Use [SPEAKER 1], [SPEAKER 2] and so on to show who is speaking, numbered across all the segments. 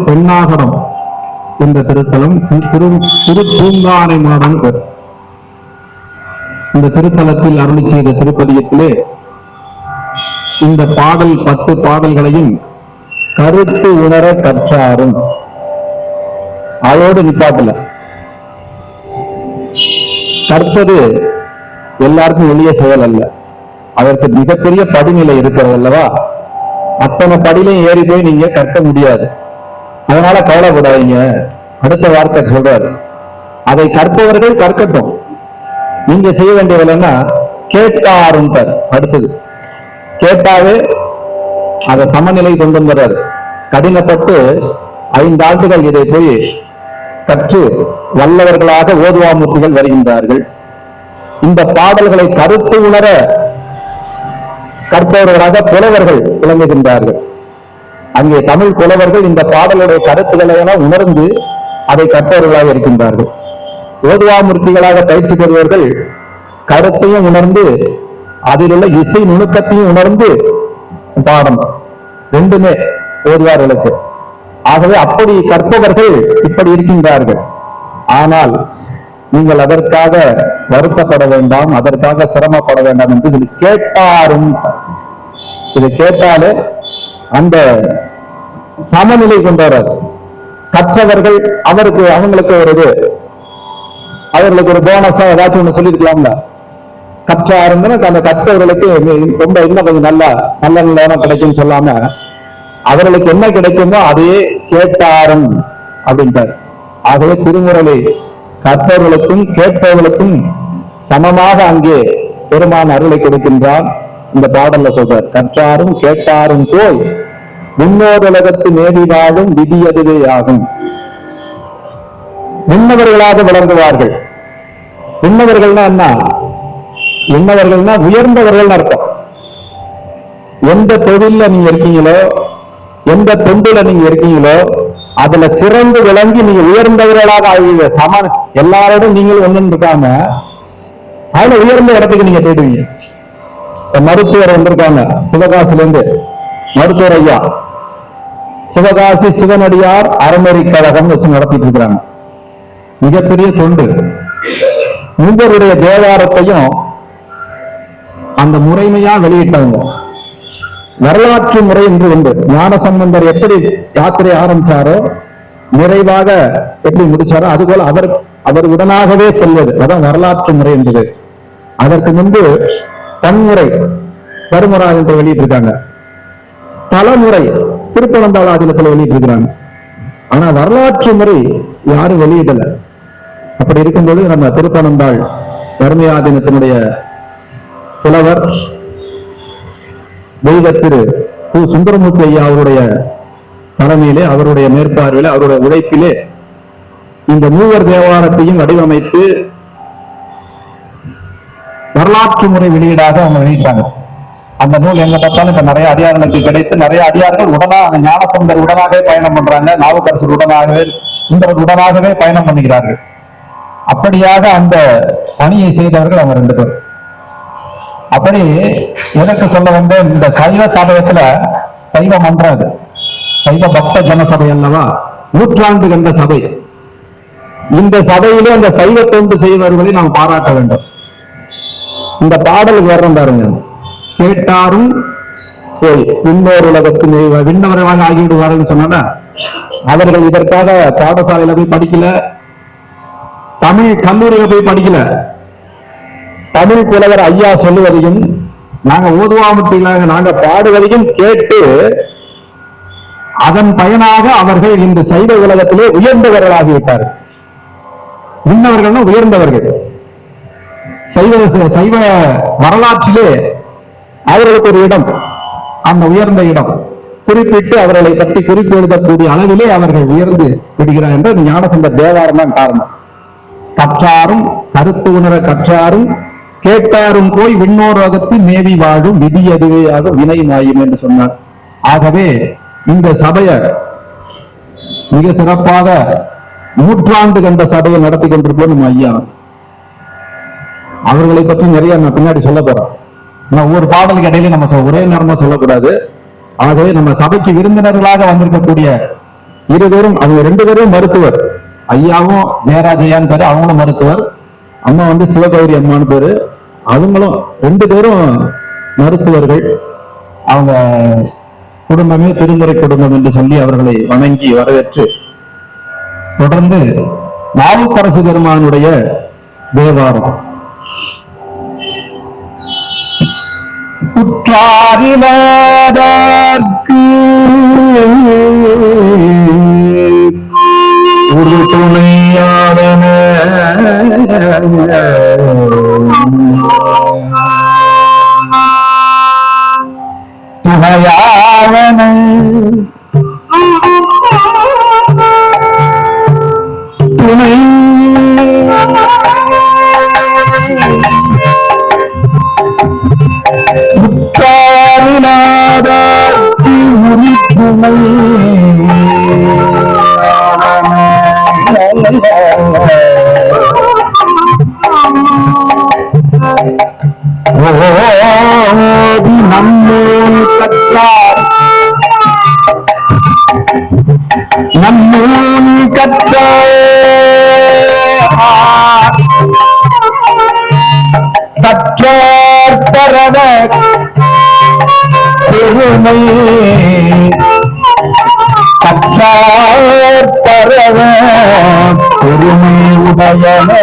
[SPEAKER 1] பெண்ணாகரம் என்ற திருத்தலம் திரு- திரு பூங்கானை மாடம் இந்த திருத்தலத்தில் அருளி செய்த திருப்பதியத்திலே இந்த பாடல் பத்து பாடல்களையும் கருத்து உணர கற்றாரும். அதோடு நிப்பாட்டல. கற்பது எல்லாருக்கும் எளிய செயல் அல்ல. அதற்கு மிகப்பெரிய படிநிலை இருக்கிறது அல்லவா? அத்தனை படியிலையும் ஏறி போய் நீங்க கற்க முடியாது. அதனால கவலைப்படாதீங்க. அடுத்த வார்த்தை சொல்றாரு. அதை கற்பவர்கள் கற்கட்டும். நீங்க செய்ய வேண்டிய வேலைன்னா கேட்டாரும் அடுத்தது. கேட்டாவே அதை சமநிலை கொண்டு வந்துடுறாரு கடினப்பட்டு ஐந்து ஆண்டுகள் இதை போய் கற்று வல்லவர்களாக ஓதுவாமூர்த்திகள் வருகின்றார்கள். இந்த பாடல்களை கருத்து உணர கற்பவர்களாக புலவர்கள் விளங்குகின்றார்கள். அங்கே தமிழ் புலவர்கள் இந்த பாடலுடைய கருத்துக்களை எல்லாம் உணர்ந்து அதை கற்பவர்களாக இருக்கின்றார்கள். ஓதுவாமூர்த்திகளாக பயிற்சி பெறுவர்கள் கருத்தையும் உணர்ந்து அதில் உள்ள இசை நுணுக்கத்தையும் உணர்ந்து பாடம் ரெண்டுமே ஓதுவார்களுக்கு. ஆகவே அப்படி கற்பவர்கள் இப்படி இருக்கின்றார்கள். ஆனால் நீங்கள் அதற்காக வருத்தப்பட வேண்டாம் அதற்காக சிரமப்பட வேண்டாம் என்று இதில் கேட்டாரும். இதை கேட்டாலே அந்த சமநிலை கொண்டவர் கற்றவர்கள் அவருக்கு அவங்களுக்கு ஒரு இது. அவர்களுக்கு ஒரு போனஸா ஏதாச்சும் ஒண்ணு சொல்லியிருக்கலாம்ல கற்றாருங்கன்னா அந்த கற்றவர்களுக்கு ரொம்ப இன்னும் கொஞ்சம் நல்லா நல்ல நல்ல கிடைக்கும்னு சொல்லாம அவர்களுக்கு என்ன கிடைக்குமோ அதையே கேட்டாரும் அப்படின்றார் ஆகவே திருமுறையை கற்பவர்களுக்கும் கேட்பவர்களுக்கும் சமமாக அங்கே பெருமான் அருளை கொடுக்கின்றான் இந்த பாடல்ல சொல்றார் கற்றாரும் கேட்டாரும் போய் வாழும் விதி அதுவே ஆகும் முன்னவர்களாக விளங்குவார்கள் முன்னவர்கள்னா என்ன? முன்னவர்கள்னா உயர்ந்தவர்கள் அர்த்தம். எந்த தொழில நீங்க இருக்கீங்களோ எந்த தொண்டுல நீங்க இருக்கீங்களோ அதுல சிறந்து விளங்கி நீங்க உயர்ந்தவர்களாக ஆகுவீங்க சம எல்லாரோடும் நீங்கள் ஒண்ணுன்னு இருக்காம அதுல உயர்ந்த இடத்துக்கு நீங்க போயிடுவீங்க மருத்துவர் வந்திருக்காங்க சிவகாசில இருந்து மருத்துவர் ஐயா சிவகாசி சிவனடியார் அறநெறி கழகம் வச்சு நடத்திட்டு இருக்கிறாங்க. மிகப்பெரிய தொண்டு. உங்களுடைய தேவாரத்தையும் அந்த முறைமையா வெளியிட்டவங்க. வரலாற்று முறை என்று உண்டு. ஞானசம்பந்தர் எப்படி யாத்திரை ஆரம்பிச்சாரோ நிறைவாக எப்படி முடிச்சாரோ அதுபோல அவர் அவர் உடனாகவே செல்வது. அதான் வரலாற்று முறை என்பது. அதற்கு முன்பு பன்முறை கருமராஜத்தை வெளியிட்டிருக்காங்க. தலைமுறை திருப்பனந்தாள் ஆதினத்தில் வெளியிட்டிருக்கிறாங்க ஆனா வரலாற்று முறை யாரும் வெளியிடல. அப்படி இருக்கும்போது நம்ம திருப்பனந்தாள் தர்மயாதீனத்தினுடைய புலவர் தெய்வ திரு கு சுந்தரமூர்த்தி ஐயா அவருடைய தலைமையிலே அவருடைய மேற்பார்வையிலே அவருடைய உழைப்பிலே இந்த மூவர் தேவாரத்தையும் வடிவமைத்து வரலாற்று முறை வெளியீடாக அவங்க வெளியிட்டாங்க. அந்த நூல் எங்க பார்த்தாலும் இப்ப நிறைய அடியார்களுக்கு கிடைத்து நிறைய அடியார்கள் உடனா அந்த ஞானசந்தர் உடனாகவே பயணம் பண்றாங்க நாவுக்கரசர் உடனாகவே சுந்தரர் உடனாகவே பயணம் பண்ணுகிறார்கள். அப்படியாக அந்த பணியை செய்தவர்கள் அவங்க ரெண்டு பேர் அப்படி எனக்கு சொல்ல வந்து இந்த சைவ சமயத்துல சைவ மன்றம் அது. சைவ பக்த ஜனசபை அல்லவா? நூற்றாண்டு கண்ட சபை. இந்த சபையிலே அந்த சைவ தொண்டு செய்வர்களை நாம் பாராட்ட வேண்டும். இந்த பாடலுக்கு வர்றோம் பாருங்க. கேட்டாரும் போய் விண்ணோர் உலகத்து விண்ணவரமாக ஆகிவிடுவார்கள் சொன்னா அவர்கள் இதற்காக பாடசாலையில போய் படிக்கல தமிழ் கல்லூரியில போய் படிக்கல. தமிழ் புலவர் ஐயா சொல்லுவதையும் நாங்க ஊதுவாமட்டிகளாக நாங்க பாடுவதையும் கேட்டு அதன் பயனாக அவர்கள் இந்த சைவ உலகத்திலே உயர்ந்தவர்களாகிவிட்டார்கள் விண்ணவர்கள்னா உயர்ந்தவர்கள். சைவ சைவ வரலாற்றிலே அவர்களுக்கு ஒரு இடம் அந்த உயர்ந்த இடம். குறிப்பிட்டு அவர்களை பற்றி குறிப்பு எழுதக்கூடிய அளவிலே அவர்கள் உயர்ந்து விடுகிறார் என்று ஞானசந்த தேவாரம் தான் காரணம். கற்றாரும் கருத்து உணர கற்றாரும் கேட்டாரும் போய் விண்ணோரகத்து மேவி வாழும் விதி அதுவேயாக வினை மாயும் என்று சொன்னார். ஆகவே இந்த சபையை மிக சிறப்பாக நூற்றாண்டு கண்ட சபையை நடத்தி கொண்டிருப்போம் நம்ம ஐயா. அவர்களை பற்றி நிறைய நான் பின்னாடி சொல்ல போறேன். ஒவ்வொரு பாடலுக்கு இடையில நம்ம ஒரே நேரமா சொல்லக்கூடாது. ஆகவே நம்ம சபைக்கு விருந்தினர்களாக வந்திருக்கக்கூடிய இருவரும் அவங்க ரெண்டு பேரும் மருத்துவர். ஐயாவும் நேராஜையான்னு பேரு அவங்களும் மருத்துவர். அம்மா வந்து சிவகௌரி அம்மான்னு பேரு. அவங்களும் ரெண்டு பேரும் மருத்துவர்கள். அவங்க குடும்பமே திருந்துறை குடும்பம் என்று சொல்லி அவர்களை வணங்கி வரவேற்று தொடர்ந்து நாவுக்கரசு பெருமானுடைய தேவாரம். குற்றாரிலாதற்கு ஒரு துணையாடன ஓதி நம்மூல் கற்றார் நம்மூல் கற்றார் கற்றார் பரவ பெருமை கற்றார் பரவ பெருமை உதயமே.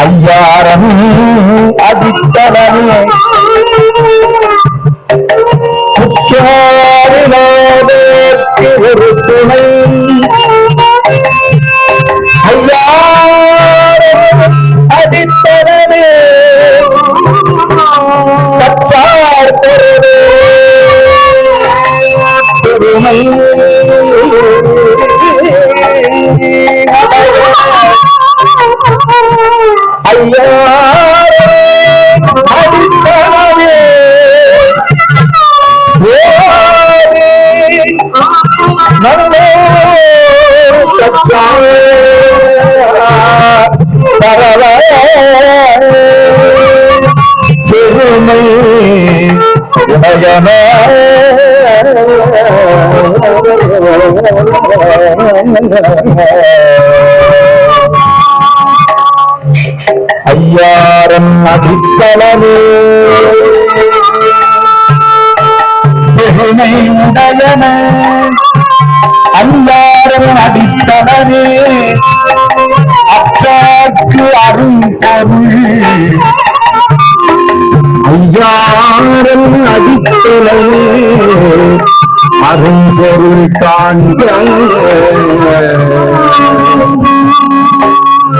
[SPEAKER 1] ஐயாரம் அடித்தளவே உடையன ஐயாரம் அடித்தளவே. பெருமை உடையன. ஐயாரம் அடித்தளவே. அப்பாக்கு அருள் பொருள் ஐயாரல் அடித்தளவே அரும்பொருள் காண்க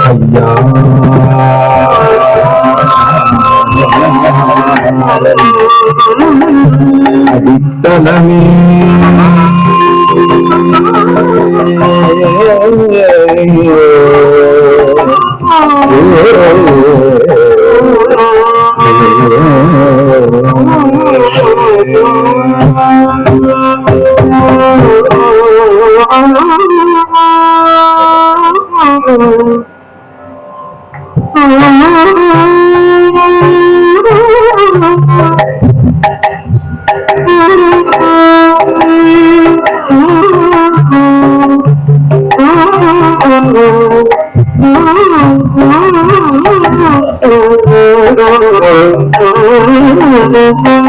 [SPEAKER 1] ஐயா. அடித்தளமே நெஞ்சம்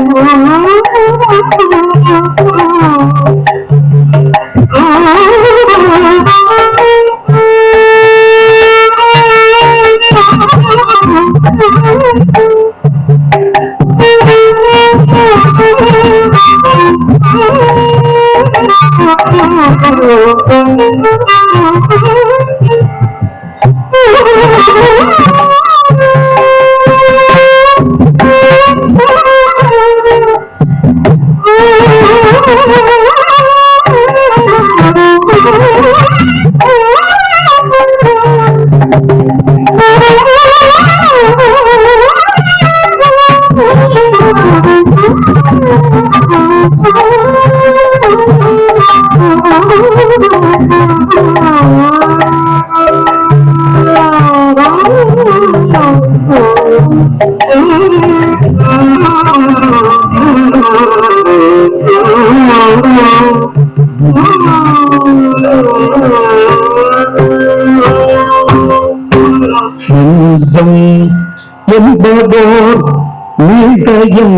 [SPEAKER 1] நீதயம்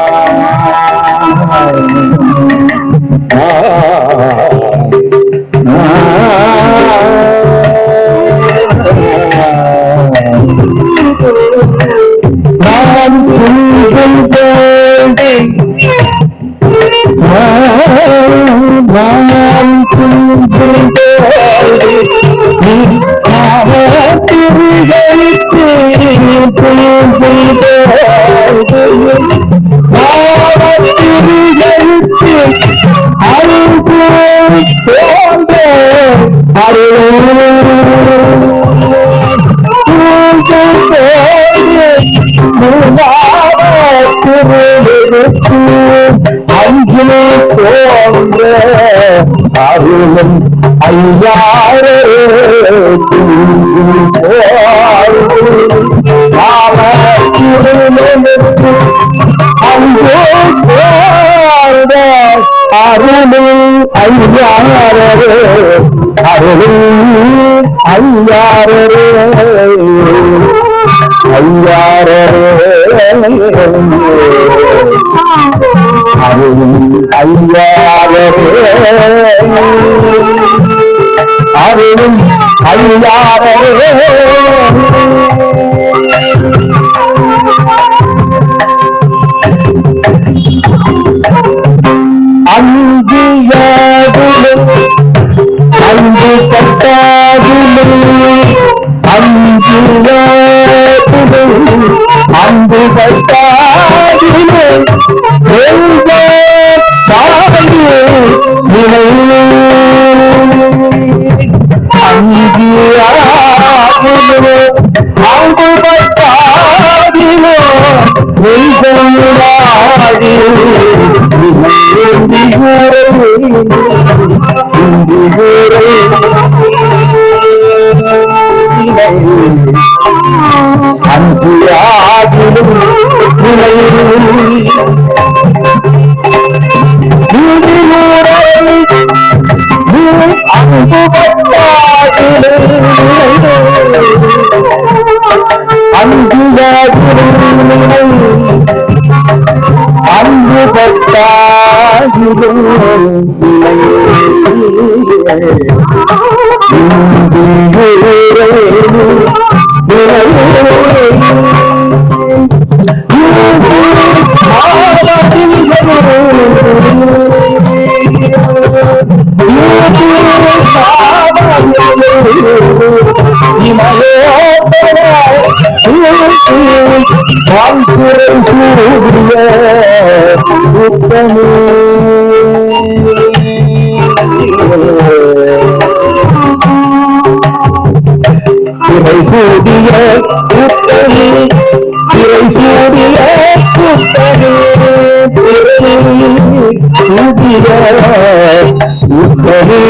[SPEAKER 1] அஞ்சிலே போன்ற அருளும் ஐயாரே அங்கே போன்ற அருளும் ஐயாரே அருளும் ஐயாரே ஐயாரே அருளும் ஐயாரே அருளும் அஞ்சு பட்டாதுலும் அன்பு பட்டாதிலும் எங்க தாயே அன்பு பட்டாதிலும் நெய்தூராடி
[SPEAKER 2] வாழ்த்துறை சூரிய உத்தமே திரை சூடிய உத்தமே திரை சூடிய உத்தமே திரை உத்தமே